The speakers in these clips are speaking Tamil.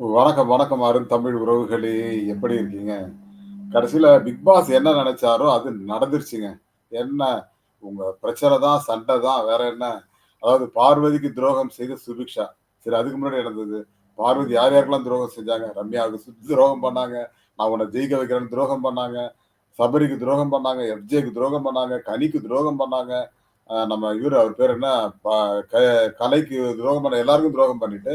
வணக்கம், வணக்கம் அருண் தமிழ் உறவுகளே! எப்படி இருக்கீங்க? கடைசியில் பிக் பாஸ் என்ன நினைச்சாரோ அது நடந்துருச்சுங்க. என்ன உங்க பிரச்சனை தான், சண்டை தான், வேற என்ன? அதாவது பார்வதிக்கு துரோகம் செய்த சுபிக்ஷா. சரி அதுக்கு முன்னாடி நடந்தது. பார்வதி யார் யாருக்கெல்லாம் துரோகம் செஞ்சாங்க? ரம்யாவுக்கு சுத்தி துரோகம் பண்ணாங்க. நான் உன்ன ஜெயிக்க வைக்கிறேன்னு துரோகம் பண்ணாங்க. சபரிக்கு துரோகம் பண்ணாங்க. எஃப்ஜேக்கு துரோகம் பண்ணாங்க. கனிக்கு துரோகம் பண்ணாங்க. நம்ம இவர் அவர் பேர் என்ன? ப க கலைக்கு துரோகம் பண்ண எல்லாருக்கும் துரோகம் பண்ணிட்டு,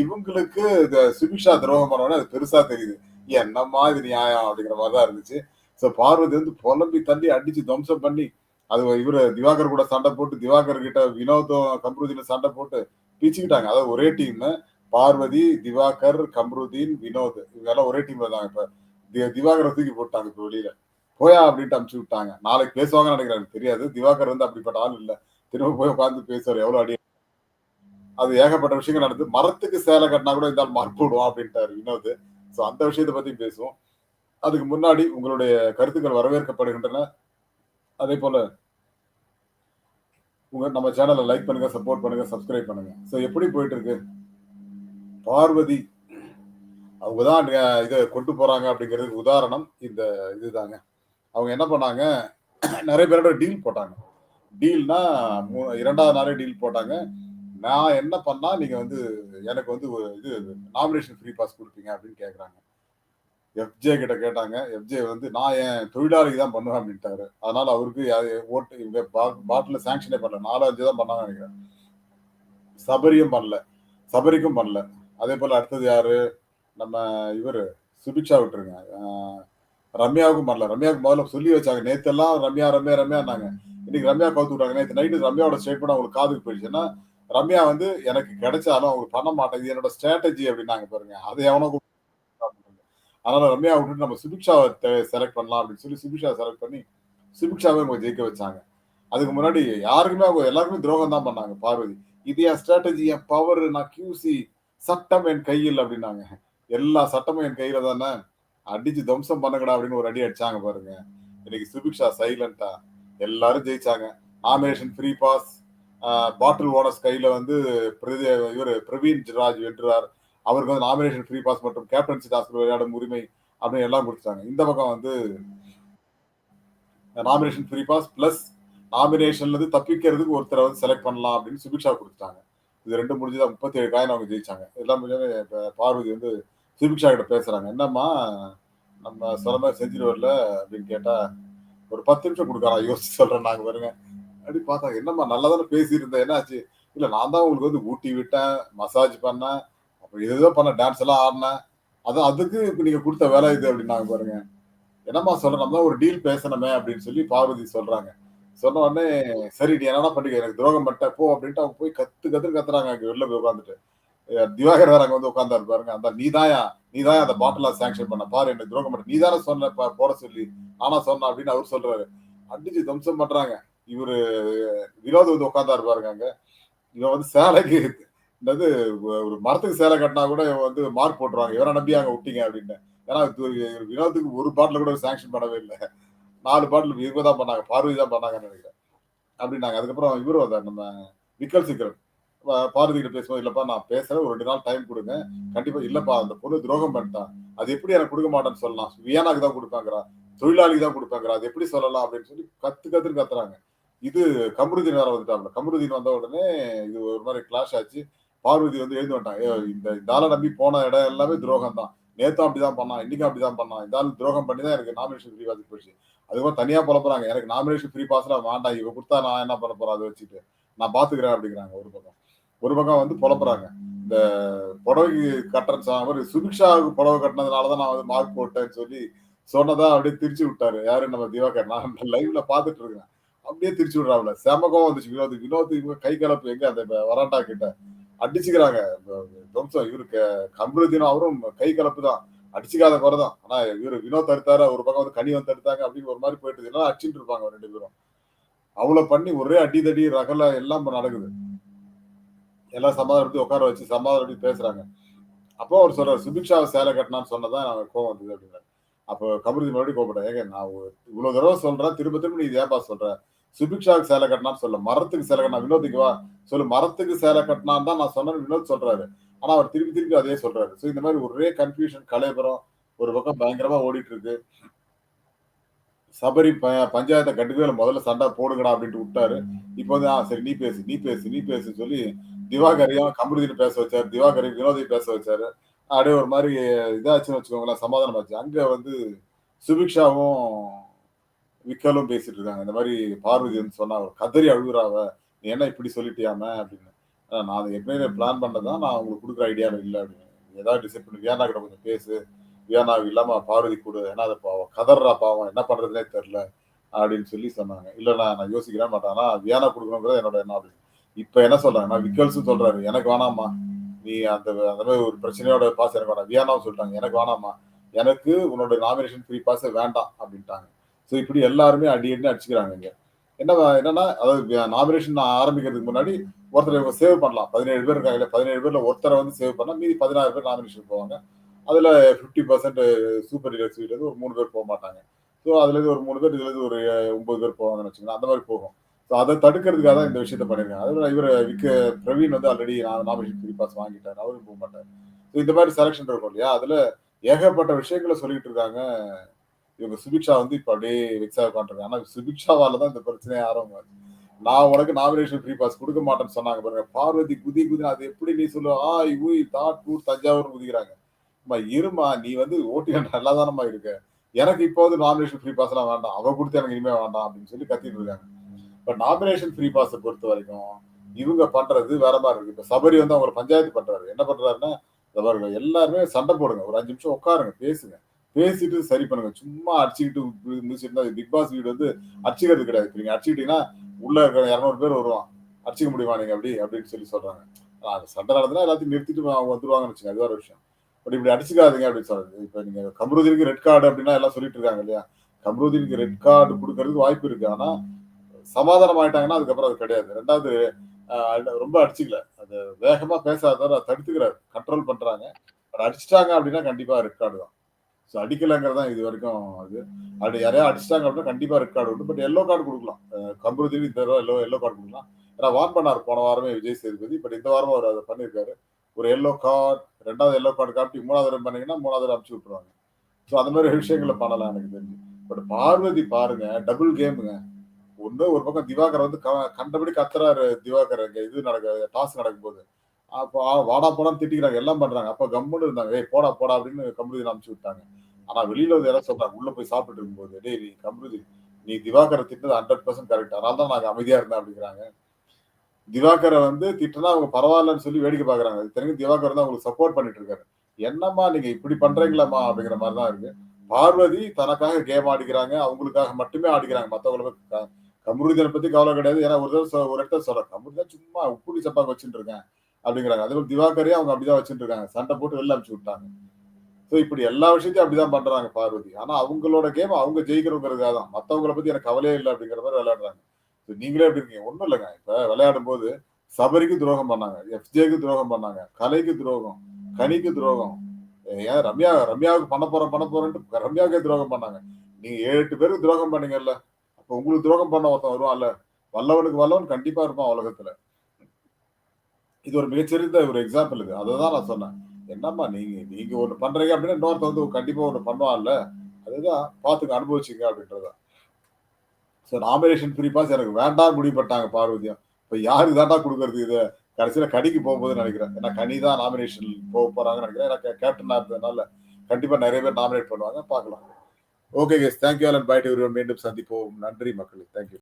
இவங்களுக்கு இந்த சுபிக்ஷா துரோகம் பண்ணோடனே அது பெருசா தெரியுது. என்னம்மா இது நியாயம்? அப்படிங்கிற மாதிரி தான் இருந்துச்சு. ஸோ பார்வதி வந்து பொலம்பி தள்ளி அடிச்சு துவம்சம் பண்ணி, அது இவரு திவாகர் கூட சண்டை போட்டு, திவாகர் கிட்ட வினோதம் கம்ருதீன் சண்டை போட்டு பிச்சுக்கிட்டாங்க. அதாவது ஒரே டீம் பார்வதி, திவாகர், கம்ருதீன், வினோத் இவங்கெல்லாம் ஒரே டீம்ல இருந்தாங்க இப்ப. தி திவாகர தூக்கி போட்டாங்க இப்போ வெளியில. போயா அப்படின்ட்டு அமுச்சு விட்டாங்க. நாளைக்கு பேசுவாங்கன்னு நினைக்கிறேன் எனக்கு தெரியாது. திவாகர் வந்து அப்படிப்பட்ட ஆள் இல்ல. திரும்ப போய் உட்காந்து பேசுவார் எவ்வளோ அடி அது ஏகப்பட்ட விஷயங்கள் நடந்து மரத்துக்கு சேலை கட்டினா கூட இருந்தால் ஆள் மார்க் போடுவான் அப்படின்ட்டாரு வினோத். ஸோ அந்த விஷயத்தை பத்தி பேசுவோம். அதுக்கு முன்னாடி உங்களுடைய கருத்துக்கள் வரவேற்கப்படுகின்றன. அதே போல உங்க நம்ம சேனலை லைக் பண்ணுங்க, சப்போர்ட் பண்ணுங்க, சப்ஸ்கிரைப் பண்ணுங்க. ஸோ எப்படி போயிட்டு இருக்கு? பார்வதி அவங்க தான் இதை கொண்டு போறாங்க அப்படிங்கிறதுக்கு உதாரணம் இந்த இதுதாங்க. அவங்க என்ன பண்ணாங்க, நிறைய பேரோட டீல் போட்டாங்க. டீல்னா மு 2வது நாளே டீல் போட்டாங்க. நான் என்ன பண்ணா நீங்க வந்து எனக்கு வந்து ஒரு இது நாமினேஷன் ஃப்ரீ பாஸ் கொடுப்பீங்க அப்படின்னு கேட்குறாங்க எஃப்ஜே கிட்ட கேட்டாங்க. எஃப்ஜே வந்து நான் என் தொழிலாளிக்கு தான் பண்ணுவேன் அப்படின்ட்டாரு. அதனால அவருக்கு ஓட்டு இவங்க பாட்டில் சாங்ஷனே பண்ணல. 4, 5 தான் பண்ணாங்கன்னு நினைக்கிறேன் சபரியும் பண்ணல. சபரிக்கும் பண்ணல. அதே போல் அடுத்தது யாரு? நம்ம இவர் சுபிக்ஷா விட்டுருங்க. ரம்யாவுக்கும் பண்ணல. ரம்யாவுக்கு முதல்ல சொல்லி வச்சாங்க. நேத்தெல்லாம் ரம்யா, ரம்யா, ரம்யான்னாங்க. இன்னைக்கு ரம்யா கவுத்து விட்டாங்க. நேற்று நைட்டு ரம்யாவோட ஸ்டேட்மெண்ட் அவங்களுக்கு காதுக்கு போயிடுச்சுன்னா ரம்யா வந்து எனக்கு கிடைச்சாலும் அவங்களுக்கு பண்ண மாட்டேங்குது என்னோட ஸ்ட்ராட்டஜி அப்படின்னாங்க பாருங்க. அது எவனோ அதனால ரம்யா விட்டுட்டு நம்ம சுபிக்ஷாவை செலக்ட் பண்ணலாம் அப்படின்னு சொல்லி சுபிக்ஷா செலக்ட் பண்ணி, சுபிக்ஷாவே அவங்க ஜெயிக்க வச்சாங்க. அதுக்கு முன்னாடி யாருக்குமே அவங்க எல்லாருக்குமே துரோகம் தான் பண்ணாங்க பார்வதி. இது என் ஸ்ட்ராட்டஜி, என் பவரு, நான் கியூசி, சட்டம் என் கையில் அப்படின்னாங்க. எல்லா சட்டமும் என் கையில தானே. அடிச்சு துவம்சம் பண்ணுங்கடா அப்படின்னு ஒரு அடி அடிச்சாங்க பாருங்க. இன்னைக்கு சுபிக்ஷா சைலண்டா எல்லாரும் ஜெயிச்சாங்க. Nomination free pass bottle owners கையில வந்து பிரதி இவர் பிரவீன் ராஜ் வென்றார். அவருக்கு வந்து நாமினேஷன் ஃப்ரீ பாஸ் மற்றும் கேப்டன்சி டாஸ்க்ல விளையாடும் உரிமை அப்படின்னு எல்லாம் கொடுத்துட்டாங்க இந்த பக்கம் வந்து நாமினேஷன் ஃப்ரீ பாஸ் பிளஸ் நாமினேஷன்ல இருந்து தப்பிக்கிறதுக்கு ஒருத்தரை வந்து செலக்ட் பண்ணலாம் அப்படின்னு சுபிக்ஷா கொடுத்துட்டாங்க இது ரெண்டு முடிஞ்சுதான் முப்பத்தி ஏழு காயின் அவங்க ஜெயிச்சாங்க. எல்லாம் முடிஞ்சோனே பார்வதி வந்து சுபிக்ஷா கிட்ட பேசுறாங்க. என்னம்மா நம்ம சொல்ல மாதிரி செஞ்சுட்டு வரல அப்படின்னு கேட்டா, ஒரு 10 நிமிஷம் குடுக்கறான் யோசிச்சு சொல்றேன்னாங்க பாருங்க. அப்படி பார்த்தாங்க. என்னம்மா நல்லா தானே பேசியிருந்தேன் என்னாச்சு? இல்லை நான் தான் உங்களுக்கு வந்து ஊட்டி விட்டேன், மசாஜ் பண்ணேன், அப்புறம் இதுதான் பண்ணேன், டான்ஸ் எல்லாம் ஆடினேன் அது அதுக்கு இப்போ நீங்கள் கொடுத்த வேலை இது அப்படின்னாங்க பாருங்க. என்னம்மா சொல்கிறேன் நம்ம தான் ஒரு டீல் பேசணுமே அப்படின்னு சொல்லி பார்வதி சொல்கிறாங்க சொன்ன உடனே சரி நீ என்னடா பண்ணிக்க எனக்கு துரோகம் பண்ணிட்ட போ அப்படின்ட்டு அவங்க போய் கத்து கத்துன்னு கத்துறாங்க அங்கே வெளில போய் உட்காந்துட்டு திவாகர் வேற அங்கே வந்து உட்காந்தாரு பாருங்க. அந்த நீதாயா நீதான் அந்த பாட்டில சாங்ஷன் பண்ண. பாரு எனக்கு துரோகம் பண்ண. நீ தானே சொன்ன போட சொல்லி. நானா சொன்னேன் அப்படின்னு அவர் சொல்றாரு. அடிச்சு துவம்சம் பண்றாங்க. இவரு வினோத் வந்து உட்காந்தாரு பாருங்க அங்க. இவன் வந்து சேலைக்கு என்னது ஒரு மரத்துக்கு சேலை கட்டினா கூட இவன் வந்து மார்க் போட்டுருவாங்க. இவரை நம்பி அங்க விட்டீங்க அப்படின்னு. ஏன்னா வினோதத்துக்கு வினோத்துக்கு ஒரு பாட்டில் கூட சாங்ஷன் பண்ணவே இல்லை நாலு பாட்டில் இவங்க தான் பண்ணாங்க. பார்வதி தான் பண்ணாங்கன்னு நினைக்கிறேன் அப்படின்னாங்க. அதுக்கப்புறம் இவரு வந்தார் நம்ம விக்கல் சிக்கல். பார்வதி கிட்ட பேசும்போது, இல்லப்பா நான் பேசுறேன். ஒரு ரெண்டு நாள் டைம் கொடுங்க கண்டிப்பா இல்லப்பா அந்த பொண்ணு துரோகம் பண்ணிட்டான் அது எப்படி எனக்கு கொடுக்க மாட்டேன்னு சொல்லலாம்? வியானாக்கு தான் கொடுப்பாங்கிறா தொழிலாளிக்கு தான் கொடுப்பாங்கிறா அது எப்படி சொல்லலாம் அப்படின்னு சொல்லி கத்து கத்துன்னு கத்துறாங்க. இது கமருதீன் வேற வந்துட்டாங்க கம்ருதீன் வந்த உடனே இது ஒரு மாதிரி கிளாஷ் ஆச்சு. பார்வதி வந்து எழுந்து வந்துட்டான் இந்த இந்த நம்பி போன இடம் எல்லாமே துரோகம் தான். நேத்தும் அப்படிதான் பண்ணான். இன்னைக்கும் அப்படிதான் பண்ணான். இந்த ஆள் துரோகம் பண்ணி தான் எனக்கு நாமினேஷன் ஃப்ரீ பாஸ் போயிடுச்சு. அதுக்கப்புறம் தனியா புலப்புறாங்க எனக்கு நாமினேஷன் ஃப்ரீ பாஸ்லாம் வேண்டாம். இவ கொடுத்தா நான் என்ன பண்ண போறேன் அதை வச்சுட்டு. நான் பாத்துக்கிறேன் அப்படிங்கிறாங்க ஒரு பக்கம். ஒரு பக்கம் வந்து புலப்புறாங்க இந்த புடவைக்கு கட்டுறேன்னு சொன்ன மாரி சுபிக்ஷாவுக்கு புடவை கட்டினதுனால தான் நான் வந்து மார்க் போட்டேன்னு சொல்லி சொன்னதா அப்படியே திரிச்சு விட்டாரு. யாரு நம்ம திவாகர். நான் லைவ்ல பார்த்துட்டு இருக்கேன். அப்படியே திருச்சி விடுறாப்ல. செம கோவம் வந்துச்சு வினோத்துக்கு வினோத்துக்கு இவங்க கை கலப்பு எங்க அந்த வராண்டா கிட்ட. அடிச்சுக்கிறாங்க. துவம்சம் இவரு க அவரும் கை கலப்பு தான். அடிச்சுக்காத குறை தான். ஆனா இவரு வினோத் தடுத்தாரு. ஒரு பக்கம் வந்து கனி வந்து தடுத்தாங்க அப்படின்னு ஒரு மாதிரி போயிட்டு இல்லன்னா அடிச்சுட்டு இருப்பாங்க ரெண்டு பேரும். அவ்வளவு பண்ணி ஒரே அடி தடி ரகல எல்லாம் நடக்குது. எல்லாம் சமாதானப்படுத்தி உட்கார வச்சு சமாதானப்படுத்தி பேசுறாங்க. அப்போ அவர் சொல்றாரு, சுபிக்ஷாவ சேலை கட்டினான்னு சொன்னதான் எனக்கு கோவம் வந்தது அப்படின்னாரு. அப்போ கமருதீன் மறுபடியும் கூப்பிட்டேன் ஏங்க நான் இவ்வளவு தடவை சொல்றேன். திரும்ப திரும்ப நீ ஏப்பா சொல்ற? சுபிக்ஷாவுக்கு சேலை கட்டினான்னு சொல்ல. மரத்துக்கு சேலை கட்டினா வினோத்துக்கு வா. சொல்லு மரத்துக்கு சேலை கட்டினான்னு தான் நான் சொன்னேன் வினோத் சொல்றாரு. ஆனா அவர் திருப்பி திருப்பி அதே சொல்றாரு ஸோ இந்த மாதிரி ஒரே கன்ஃபியூஷன் கலைபுரம் ஒரு பக்கம் பயங்கரமா ஓடிட்டு இருக்கு சபரி ப பஞ்சாயத்தை கண்டுக்கவே முதல்ல சண்டை போடுங்கடா அப்படின்ட்டு விட்டாரு. இப்போ வந்து ஆ சரி நீ பேசு, நீ பேசு, நீ பேசு சொல்லி திவாகரையும் கமருதீன பேச வச்சாரு. திவாகரையும் வினோதையும் பேச வச்சாரு. அப்படியே ஒரு மாதிரி இதாச்சுன்னு வச்சுக்கோங்களேன், சமாதானம் ஆச்சு. அங்க வந்து சுபிக்ஷாவும், விக்கலும் பேசிட்டு இருக்காங்க. இந்த மாதிரி பார்வதி வந்து சொன்னா, "கதறி அழுகுறாவ நீ என்ன இப்படி சொல்லிட்டியாம அப்படின்னு. நான் அதை ஏற்கனவே பிளான் பண்ணது தான். நான் உங்களுக்கு கொடுக்குற ஐடியாவில் இல்லை அப்படின்னு. ஏதாவது டிசைட் பண்ணி வியானா கிட்ட கொஞ்சம் பேசு. வியானா இல்லாம பார்வதி கூட ஏன்னா அது பாவம் கதர்றா பாவம். என்ன பண்றதுனே தெரில அப்படின்னு சொல்லி சொன்னாங்க. இல்லைண்ணா நான் யோசிக்கவே மாட்டேன். ஆனா வியானா கொடுக்கணுங்கிறது என்னோட என்ன அப்படின்னு. இப்ப என்ன சொல்றாங்கன்னா, விக்கல்ஸும் சொல்றாரு. எனக்கு வேணாம்மா. நீ அந்த அந்த மாதிரி ஒரு பிரச்சனையோட பாஸ் எனக்கு வேணாம். வியானாவும் சொல்லிட்டாங்க. எனக்கு வேணாமா எனக்கு உன்னோட நாமினேஷன் ஃப்ரீ பாஸே வேண்டாம் அப்படின்ட்டாங்க. ஸோ இப்படி எல்லாருமே அடி அடின்னு அடிச்சுக்கிறாங்க இங்கே என்ன என்னன்னா, அதாவது நாமினேஷன் ஆரம்பிக்கிறதுக்கு முன்னாடி ஒருத்தர் இவங்க சேவ் பண்ணலாம். 17 பேர் இருக்காங்கல்ல. 17 பேர்ல ஒருத்தரை வந்து சேவ் பண்ணலாம் மீதி 16 பேர் நாமினேஷன் போவாங்க. அதுல 50% சூப்பர் டீலக்ஸ் ஒரு மூணு பேர் போக மாட்டாங்க. ஸோ அதுலேருந்து ஒரு மூணு பேர், இதுலேருந்து ஒரு ஒன்பது பேர் போவாங்கன்னு வச்சுக்கோங்க அந்த மாதிரி போகும். ஸோ அதை தடுக்கிறதுக்காக தான் இந்த விஷயத்த பண்ணியிருக்காங்க. அதோட இவர் விக்க பிரவீன் வந்து ஆல்ரெடி நான் நாமினேஷன் ஃப்ரீ பாஸ் வாங்கிட்டார் அவரும் போக மாட்டார் ஸோ இந்த மாதிரி செலக்ஷன் இருக்கும் இல்லையா? அதில் ஏகப்பட்ட விஷயங்கள சொல்லிட்டு இருக்காங்க. இவங்க சுபிக்ஷா வந்து இப்போ அப்படியே வெக்ஸா உட்காந்துருக்காங்க. ஆனால் சுபிக்ஷாவால தான் இந்த பிரச்சனையே ஆரம்பம் நான் உனக்கு நாமினேஷன் ஃப்ரீ பாஸ் கொடுக்க மாட்டேன்னு சொன்னாங்க பாருங்க. பார்வதி குதி குதி அது எப்படி நீ சொல்லுவ? ஆய், ஊய், தாட், டூர் தஞ்சாவூர் குதிக்கிறாங்க. அம்மா இருமா நீ வந்து ஓட்டிகள் நல்லா தானம்மா இருக்க. எனக்கு இப்போ வந்து நாமினேஷன் ஃப்ரீ பாஸ்லாம் வேண்டாம். அவ கொடுத்து எனக்கு இனிமே வேண்டாம் அப்படின்னு சொல்லி கத்திட்டு இருக்காங்க. இப்போ நாமினேஷன் ஃப்ரீ பாஸை பொறுத்த வரைக்கும் இவங்க பண்றது வேற மாதிரி இருக்கு. இப்ப சபரி வந்து அவங்க பஞ்சாயத்து பண்றாரு. என்ன பண்றாருன்னா, அவர்கள் எல்லாருமே சண்டை போடுங்க. ஒரு அஞ்சு நிமிஷம் உட்காருங்க, பேசுங்க. பேசிட்டு சரி பண்ணுங்க. சும்மா அடிச்சுக்கிட்டு முடிச்சுட்டு பிக் பாஸ் வீடு வந்து அடிச்சுக்கிறது கிடையாது. இப்ப நீங்க அடிச்சுக்கிட்டீங்கன்னா, உள்ள இருக்கிற 200 பேர் வருவான். அடிச்சுக்க முடியுமா நீங்க அப்படி? அப்படின்னு சொல்லி சொல்றாங்க. ஆ சண்டை நடந்தா எல்லாத்தையும் நிறுத்திட்டு அவங்க வந்துருவாங்கன்னு வச்சுக்கோங்க. அது வேற விஷயம். பட் இப்படி அடிச்சுக்காதீங்க அப்படின்னு சொல்றது. இப்ப நீங்க கம்ருதீனுக்கு ரெட் கார்டு அப்படின்னா எல்லாம் சொல்லிட்டு இருக்காங்க இல்லையா? கம்ருதீனுக்கு ரெட் கார்டு கொடுக்கறதுக்கு வாய்ப்பு இருக்கு. ஆனா சமாதானம் ஆயிட்டாங்கன்னா அதுக்கப்புறம் அது கிடையாது. ரெண்டாவது ரொம்ப அடிச்சுக்கல. அது வேகமா பேசாத தடுத்துக்கிறாரு. கண்ட்ரோல் பண்றாங்க. பட் அப்படின்னா கண்டிப்பா ரெக்கார்டு தான். ஸோ அடிக்கலங்கிறது தான் இது வரைக்கும் அது அப்படி யாரையா அடிச்சிட்டாங்க அப்படின்னா கண்டிப்பா ரெட் கார்டு உண்டு. பட் எல்லோ கார்டு கொடுக்கலாம் அ இந்த எல்லோ எல்லோ கார்டு கொடுக்கலாம் ஏன்னா வார்ன் பண்ணார் போன வாரமே விஜய் சேதுபதி. பட் இந்த வாரமும் அவர் அதை பண்ணியிருக்காரு. ஒரு எல்லோ கார்டு, ரெண்டாவது எல்லோ கார்டு காட்டி 3வது தடவ பண்ணீங்கன்னா 3வது தடவ அனுப்பிச்சு விட்டுருவாங்க. ஸோ அந்த மாதிரி விஷயங்களை பண்ணலாம் எனக்கு தெரிஞ்சு. பட் பார்வதி பாருங்க டபுள் கேமுங்க. ஒண்ணு ஒரு பக்கம் திவாகர் வந்து க கண்டபடி கத்துறாரு திவாகர் அங்க இது நடக்க டாஸ் நடக்கும்போது. அப்ப வாடா போடான்னு திட்டிக்கிறாங்க. எல்லாம் பண்றாங்க. அப்ப கம்முன்னு இருந்தாங்க. ஏய் போடா போடா அப்படின்னு கம்ருதி அனுப்பிச்சு விட்டாங்க. ஆனா வெளியில வந்து யாரோ சொல்றாங்க. உள்ள போய் சாப்பிட்டு இருக்கும்போது, டேய் நீ கம்ருதி நீ திவாகரை திட்டினது ஹண்ட்ரட் பர்சன்ட் கரெக்ட். அதனால தான் நாங்க அமைதியா இருந்தேன் அப்படிங்கிறாங்க. திவாகரை வந்து திட்டுனா அவங்க பரவாயில்லன்னு சொல்லி வேடிக்கை பார்க்குறாங்க. தெரிஞ்சு திவாகர் தான் அவங்களுக்கு சப்போர்ட் பண்ணிட்டு இருக்காரு. என்னம்மா நீங்க இப்படி பண்றீங்களாம்மா அப்படிங்கிற மாதிரி தான் இருக்கு. பார்வதி தனக்காக கேம் ஆடிக்கிறாங்க. அவங்களுக்காக மட்டுமே ஆடிக்கிறாங்க. மத்தவங்கள கம்ருதீன பத்தி கவலை கிடையாது. ஏன்னா ஒரு தடவை ஒரு இடத்த சொல்ற கம்ருதீன் சும்மா உப்புடி சப்பாக்கு வச்சுட்டு இருக்கேன் அப்படிங்கிறாங்க. அதே மாரி திவாகரையும் அவங்க அப்படிதான் வச்சுட்டு இருக்காங்க. சண்டை போட்டு வெளில அனுப்பிச்சு விட்டாங்க. ஸோ இப்படி எல்லா விஷயத்தையும் அப்படிதான் பண்றாங்க பார்வதி. ஆனா அவங்களோட கேம் அவங்க ஜெயிக்கிறவங்கிறதுக்காக தான். மற்றவங்களை பத்தி எனக்கு கவலையே இல்லை அப்படிங்கிற மாதிரி விளையாடுறாங்க. நீங்களே எப்படி இருக்கீங்க? ஒண்ணும் இல்லைங்க இப்ப விளையாடும்போது சபரிக்கு துரோகம் பண்ணாங்க. எஃப்ஜேக்கு துரோகம் பண்ணாங்க. கலைக்கு துரோகம். கனிக்கு துரோகம். ஏன் ரம்யா ரம்யாவுக்கு பண்ண போறோம் பண்ண போறோம்ன்ட்டு ரம்யாவுக்கே துரோகம் பண்ணாங்க. நீங்க 7, 8 பேருக்கு துரோகம் பண்ணீங்கல்ல. அப்ப உங்களுக்கு துரோகம் பண்ண ஒருத்தன் வருவான்ல. வல்லவனுக்கு வல்லவன் கண்டிப்பா இருப்பான் உலகத்துல. இது ஒரு மிகச்சிறந்த ஒரு எக்ஸாம்பிள் இது. அததான் நான் சொன்னேன். என்னம்மா நீங்க நீங்க ஒண்ணு பண்றீங்க அப்படின்னா இன்னொருத்த வந்து கண்டிப்பா ஒண்ணு பண்ணுவான்ல. அதுதான் பார்த்துக்க அனுபவிச்சுங்க அப்படின்றது தான். ஸோ நாமினேஷன் ஃப்ரீ பாஸ் எனக்கு வேண்டாம் முடிவுபட்டாங்க பார்வதியம் இப்போ இப்ப யாருக்கு தான்டா இதை இத? கடைசியில கனிக்கு போகும்போது நினைக்கிறேன். ஏன்னா கனி தான் நாமினேஷன் போக போறாங்கன்னு நினைக்கிறேன். ஏன்னா கேப்டனா இருந்ததுனால கண்டிப்பா நிறைய பேர் நாமினேட் பண்ணுவாங்க. பார்க்கலாம். ஓகே கேஸ் தேங்க் யூ பாய்ட்டு அண்ட் பை மீண்டும் சந்திப்போம். நன்றி மக்களே. Thank you.